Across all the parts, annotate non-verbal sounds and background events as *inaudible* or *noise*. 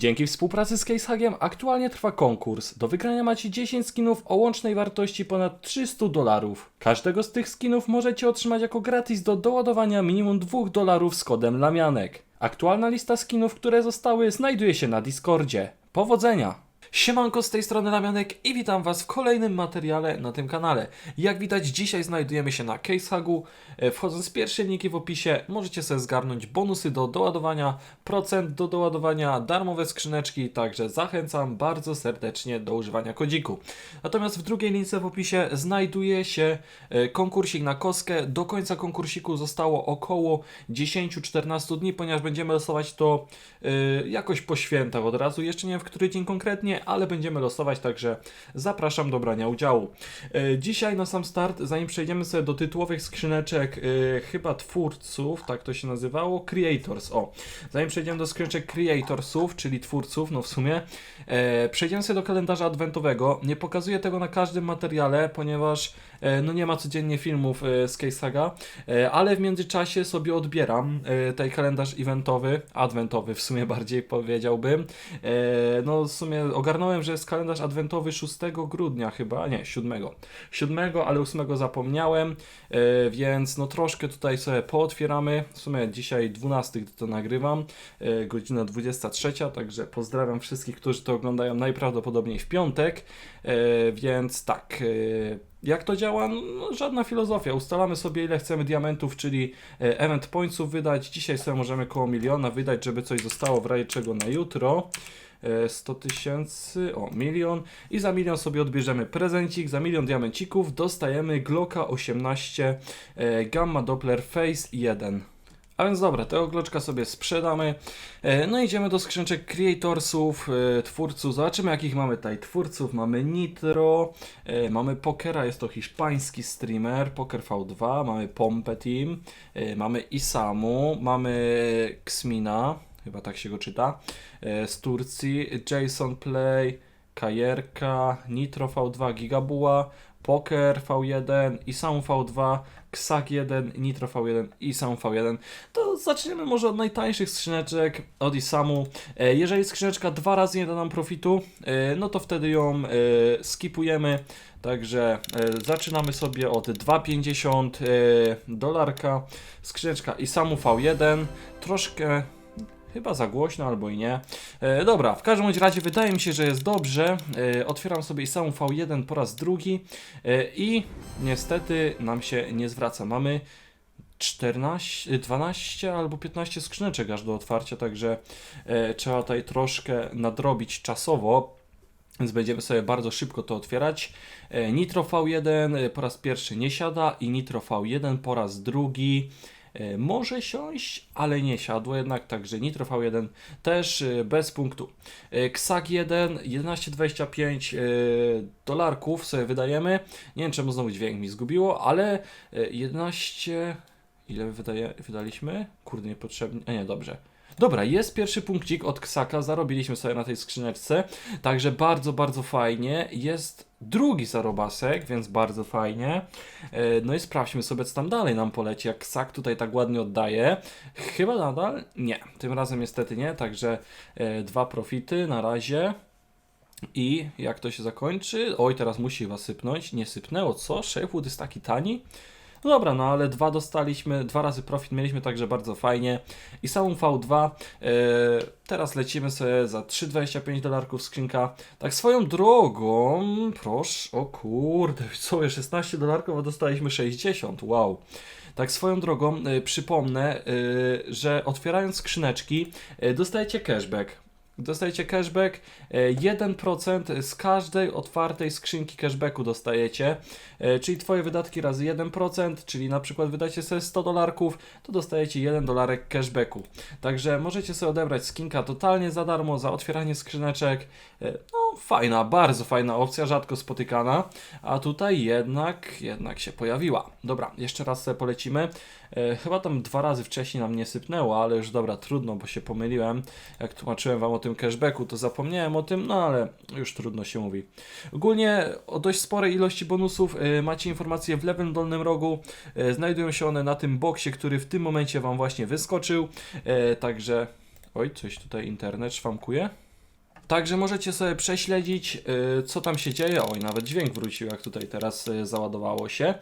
Dzięki współpracy z CaseHagiem aktualnie trwa konkurs. Do wygrania macie 10 skinów o łącznej wartości ponad 300 dolarów. Każdego z tych skinów możecie otrzymać jako gratis do doładowania minimum 2 dolarów z kodem Lamianek. Aktualna lista skinów, które zostały, znajduje się na Discordzie. Powodzenia! Siemanko z tej strony Lamianek i witam Was w kolejnym materiale na tym kanale. Jak widać dzisiaj znajdujemy się na CaseHagu. E, Wchodząc w pierwsze linki w opisie możecie sobie zgarnąć bonusy do doładowania, procent do doładowania, darmowe skrzyneczki, także zachęcam bardzo serdecznie do używania kodziku. Natomiast w drugiej lince w opisie znajduje się e, konkursik na koskę. Do końca konkursiku zostało około 10-14 dni, ponieważ będziemy losować to e, jakoś po świętach od razu. Jeszcze nie wiem w który dzień konkretnie, ale będziemy losować, także zapraszam do brania udziału. E, Dzisiaj na sam start, zanim przejdziemy sobie do tytułowych skrzyneczek, e, chyba twórców, tak to się nazywało, creators, o. Zanim przejdziemy do skrzyneczek creatorsów, czyli twórców, no w sumie, e, przejdziemy sobie do kalendarza adwentowego. Nie pokazuję tego na każdym materiale, ponieważ no nie ma codziennie filmów z Case Saga, ale w międzyczasie sobie odbieram ten kalendarz eventowy, adwentowy w sumie bardziej powiedziałbym. No w sumie ogarnąłem, że jest kalendarz adwentowy 6 grudnia chyba, nie, 7. 7, ale 8 zapomniałem, e, więc no troszkę tutaj sobie pootwieramy. W sumie dzisiaj 12 gdy to nagrywam, e, godzina 23, także pozdrawiam wszystkich, którzy to oglądają najprawdopodobniej w piątek, e, więc tak, jak to działa? No, żadna filozofia. Ustalamy sobie ile chcemy diamentów, czyli event pointsów wydać. Dzisiaj sobie możemy koło miliona wydać, żeby coś zostało w razie czego na jutro. E, 100 tysięcy, o milion i za milion sobie odbierzemy prezencik, za milion diamencików dostajemy Glocka 18 e, Gamma Doppler Phase 1. A więc dobra, tego gloczka sobie sprzedamy. E, No idziemy do skrzyneczek creatorsów, e, twórców. Zobaczymy jakich mamy tutaj twórców. Mamy Nitro, e, mamy Pokera, jest to hiszpański streamer, Poker V2, mamy Pompe Team, e, mamy Isamu, mamy Xmina, chyba tak się go czyta, e, z Turcji, Jason Play, Kajerka, Nitro V2, Gigabuła, Poker V1, Isamu V2, Ksak 1, Nitro V1 i Sam V1. To zaczniemy może od najtańszych skrzyneczek, od Isamu. E, Jeżeli skrzyneczka dwa razy nie da nam profitu, e, no to wtedy ją skipujemy. Także zaczynamy sobie od 2,50 e, dolarka. Skrzyneczka Isamu V1. Troszkę Chyba za głośno albo i nie. E, dobra, w każdym razie wydaje mi się, że jest dobrze. E, otwieram sobie samą V1 po raz drugi e, i niestety nam się nie zwraca. Mamy 14, 12 albo 15 skrzyneczek aż do otwarcia, także e, trzeba tutaj troszkę nadrobić czasowo. Więc będziemy sobie bardzo szybko to otwierać. E, Nitro V1 e, po raz pierwszy nie siada i Nitro V1 po raz drugi może siąść, ale nie siadło jednak, także Nitro V1 też e, bez punktu. E, Ksak 1, 11,25 e, dolarków sobie wydajemy. Nie wiem czemu znowu dźwięk mi zgubiło, ale e, 11... Ile wydaje, wydaliśmy? Kurde, niepotrzebnie. A nie, dobrze. Dobra, jest pierwszy punkcik od Ksaka, zarobiliśmy sobie na tej skrzyneczce, także bardzo, bardzo fajnie. Jest drugi zarobasek, więc bardzo fajnie. E, No i sprawdźmy sobie, co tam dalej nam poleci, jak Ksak tutaj tak ładnie oddaje. Chyba nadal? Nie, tym razem niestety nie, także e, dwa profity na razie. I jak to się zakończy? Oj, teraz musi chyba sypnąć. Nie sypnęło, co? Shapewood jest taki tani? No dobra, no ale dwa dostaliśmy, dwa razy profit mieliśmy, także bardzo fajnie. I samą V2, e, teraz lecimy sobie za 3,25 dolarków skrzynka. Tak swoją drogą, proszę, o kurde, *laughs* co, 16 dolarków, a dostaliśmy 60, wow. Tak swoją drogą e, przypomnę, e, że otwierając skrzyneczki e, dostajecie cashback. Dostajecie cashback, e, 1% z każdej otwartej skrzynki cashbacku dostajecie, e, czyli Twoje wydatki razy 1%, czyli na przykład wydacie sobie 100 dolarków, to dostajecie 1 dolarek cashbacku. Także możecie sobie odebrać skinka totalnie za darmo, za otwieranie skrzyneczek. E, No fajna, bardzo fajna opcja, rzadko spotykana, a tutaj jednak, jednak się pojawiła. Dobra, jeszcze raz sobie polecimy. E, Chyba tam dwa razy wcześniej nam nie sypnęło, ale już dobra, trudno, bo się pomyliłem. Jak tłumaczyłem Wam o tym cashbacku, to zapomniałem o tym, no ale już trudno się mówi. Ogólnie o dość sporej ilości bonusów e, macie informacje w lewym dolnym rogu. E, Znajdują się one na tym boksie, który w tym momencie Wam właśnie wyskoczył. E, Także. Oj, coś tutaj internet szwankuje. Także możecie sobie prześledzić, y, co tam się dzieje. Oj, nawet dźwięk wrócił, jak tutaj teraz y, załadowało się.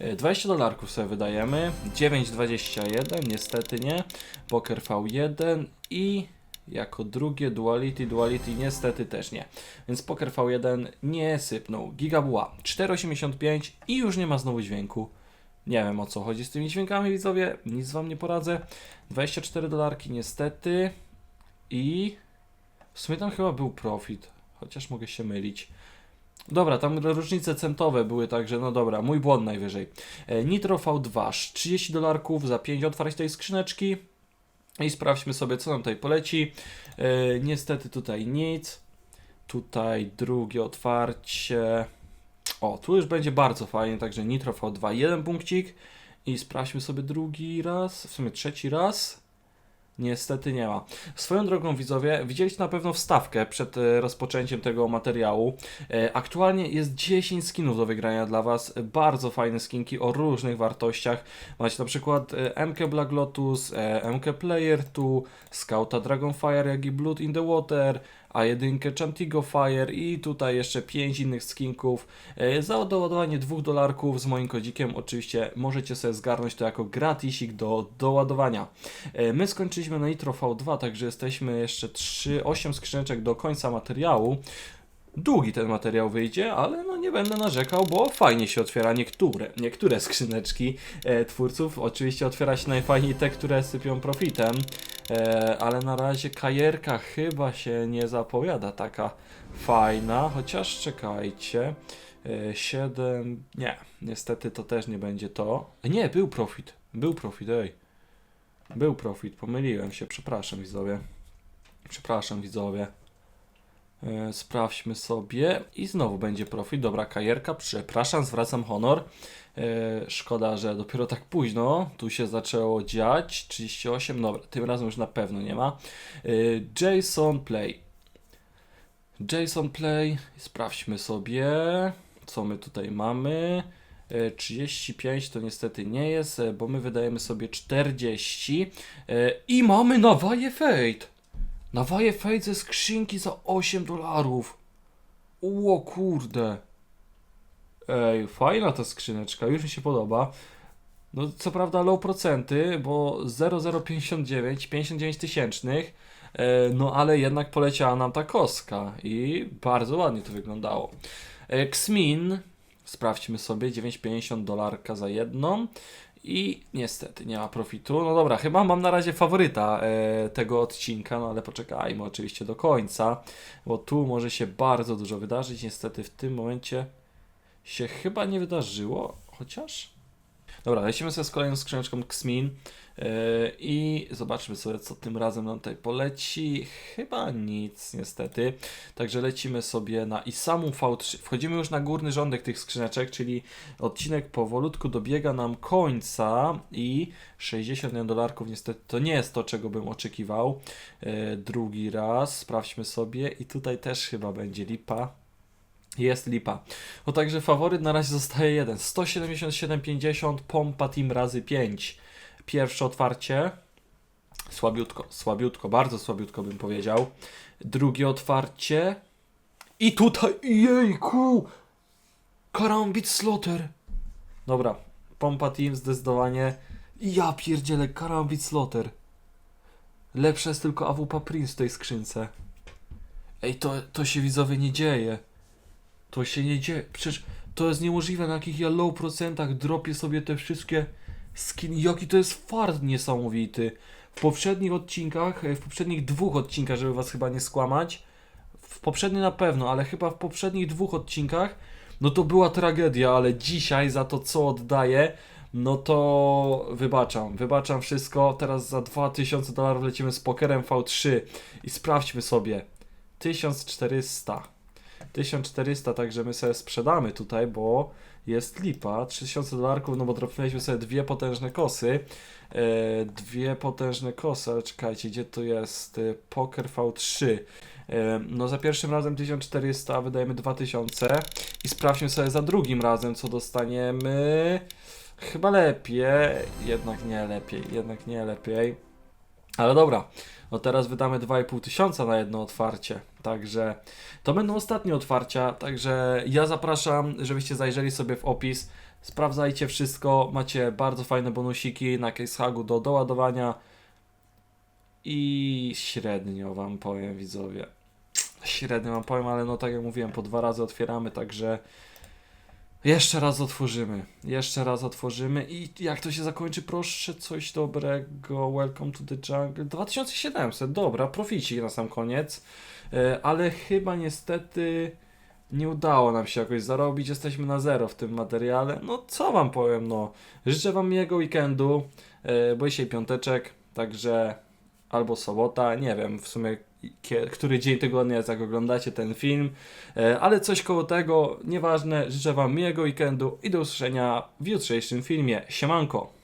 Y, 20 dolarków sobie wydajemy. 9,21, niestety nie. Poker V1 i jako drugie Duality, Duality niestety też nie. Więc Poker V1 nie sypnął. Gigabuła 4,85 i już nie ma znowu dźwięku. Nie wiem o co chodzi z tymi dźwiękami widzowie, nic wam nie poradzę. 24 dolarki niestety i w sumie tam chyba był profit, chociaż mogę się mylić. Dobra, tam różnice centowe były, także no dobra, mój błąd najwyżej. E, Nitro V2, 30 dolarków za 5 otwarć tej skrzyneczki. I sprawdźmy sobie, co nam tutaj poleci. E, niestety tutaj nic. Tutaj drugie otwarcie. O, tu już będzie bardzo fajnie, także Nitro V2, jeden punkcik. I sprawdźmy sobie drugi raz, w sumie trzeci raz. Niestety nie ma. Swoją drogą widzowie, widzieliście na pewno wstawkę przed e, rozpoczęciem tego materiału. E, Aktualnie jest 10 skinów do wygrania dla Was. Bardzo fajne skinki o różnych wartościach. Macie na przykład e, MK Black Lotus, MK Player 2, Scouta Dragonfire, jak i Blood in the Water, a jedynkę Chantigo Fire i tutaj jeszcze 5 innych skinków. E, Za doładowanie 2 dolarków z moim kodzikiem oczywiście możecie sobie zgarnąć to jako gratisik do doładowania. E, My skończyliśmy na Nitro V2, także jesteśmy jeszcze 3, 8 skrzyneczek do końca materiału. Długi ten materiał wyjdzie, ale no nie będę narzekał, bo fajnie się otwiera niektóre, niektóre skrzyneczki e, twórców. Oczywiście otwiera się najfajniej te, które sypią profitem, e, ale na razie kajerka chyba się nie zapowiada taka fajna, chociaż czekajcie. E, 7, nie, niestety to też nie będzie to. E, Nie, był profit, był profit, ej. Był profit, pomyliłem się, przepraszam widzowie. Przepraszam widzowie. E, Sprawdźmy sobie i znowu będzie profit. Dobra, kajerka, przepraszam, zwracam honor. E, Szkoda, że dopiero tak późno tu się zaczęło dziać. 38, dobra, tym razem już na pewno nie ma. E, Jason Play. Jason Play, sprawdźmy sobie, co my tutaj mamy. E, 35 to niestety nie jest, bo my wydajemy sobie 40 e, i mamy Nawaje Fate. Nawaje Fate ze skrzynki za 8 dolarów. Ło kurde. Ej, fajna ta skrzyneczka, już mi się podoba. No co prawda low procenty, bo 0,059, 59 tysięcznych, e, no ale jednak poleciała nam ta kostka i bardzo ładnie to wyglądało. E, Xmin, sprawdźmy sobie, 9,50 dolarka za jedną. I niestety nie ma profitu. No dobra, chyba mam na razie faworyta e, tego odcinka, no ale poczekajmy oczywiście do końca, bo tu może się bardzo dużo wydarzyć. Niestety w tym momencie się chyba nie wydarzyło, chociaż. Dobra, lecimy sobie z kolejną skrzyneczką Xmin yy, i zobaczmy sobie, co tym razem nam tutaj poleci. Chyba nic, niestety. Także lecimy sobie na Isamu V3. Wchodzimy już na górny rządek tych skrzyneczek, czyli odcinek powolutku dobiega nam końca i 61 dolarków niestety to nie jest to, czego bym oczekiwał. Yy, drugi raz, sprawdźmy sobie i tutaj też chyba będzie lipa. Jest lipa. No także faworyt na razie zostaje jeden. 177,50 pompa team razy 5. Pierwsze otwarcie. Słabiutko, słabiutko, bardzo słabiutko bym powiedział. Drugie otwarcie. I tutaj, jejku! Karambit Slaughter. Dobra, pompa team zdecydowanie. Ja pierdzielę, Karambit Slaughter. Lepsze jest tylko AWP Prince w tej skrzynce. Ej, to, to się widzowie nie dzieje. To się nie dzieje. Przecież to jest niemożliwe, na jakich ja low procentach dropię sobie te wszystkie skiny. Jaki to jest fart niesamowity. W poprzednich odcinkach, e, w poprzednich dwóch odcinkach, żeby was chyba nie skłamać, w poprzednim na pewno, ale chyba w poprzednich dwóch odcinkach, no to była tragedia, ale dzisiaj za to co oddaję, no to wybaczam, wybaczam wszystko. Teraz za 2000 dolarów lecimy z pokerem V3 i sprawdźmy sobie. 1400. 1400, także my sobie sprzedamy tutaj, bo jest lipa. 3000 dolarków, no bo dropnęliśmy sobie dwie potężne kosy. E, dwie potężne kosy, ale czekajcie, gdzie to jest? E, Poker V3. E, no za pierwszym razem 1400, a wydajemy 2000 i sprawdźmy sobie za drugim razem, co dostaniemy. Chyba lepiej, jednak nie lepiej, jednak nie lepiej. Ale dobra, no teraz wydamy 2,5 tysiąca na jedno otwarcie. Także to będą ostatnie otwarcia, także ja zapraszam, żebyście zajrzeli sobie w opis. Sprawdzajcie wszystko, macie bardzo fajne bonusiki na CaseHagu do doładowania i średnio wam powiem widzowie. Średnio wam powiem, ale no tak jak mówiłem, po dwa razy otwieramy, także jeszcze raz otworzymy. Jeszcze raz otworzymy i jak to się zakończy, proszę coś dobrego. Welcome to the jungle. 2700, dobra, profici na sam koniec. E, Ale chyba niestety nie udało nam się jakoś zarobić. Jesteśmy na zero w tym materiale. No co wam powiem, no. Życzę wam miłego weekendu, e, bo dzisiaj piąteczek, także albo sobota, nie wiem w sumie który dzień tygodnia jest, jak oglądacie ten film, E, ale coś koło tego, nieważne. Życzę wam miłego weekendu i do usłyszenia w jutrzejszym filmie. Siemanko!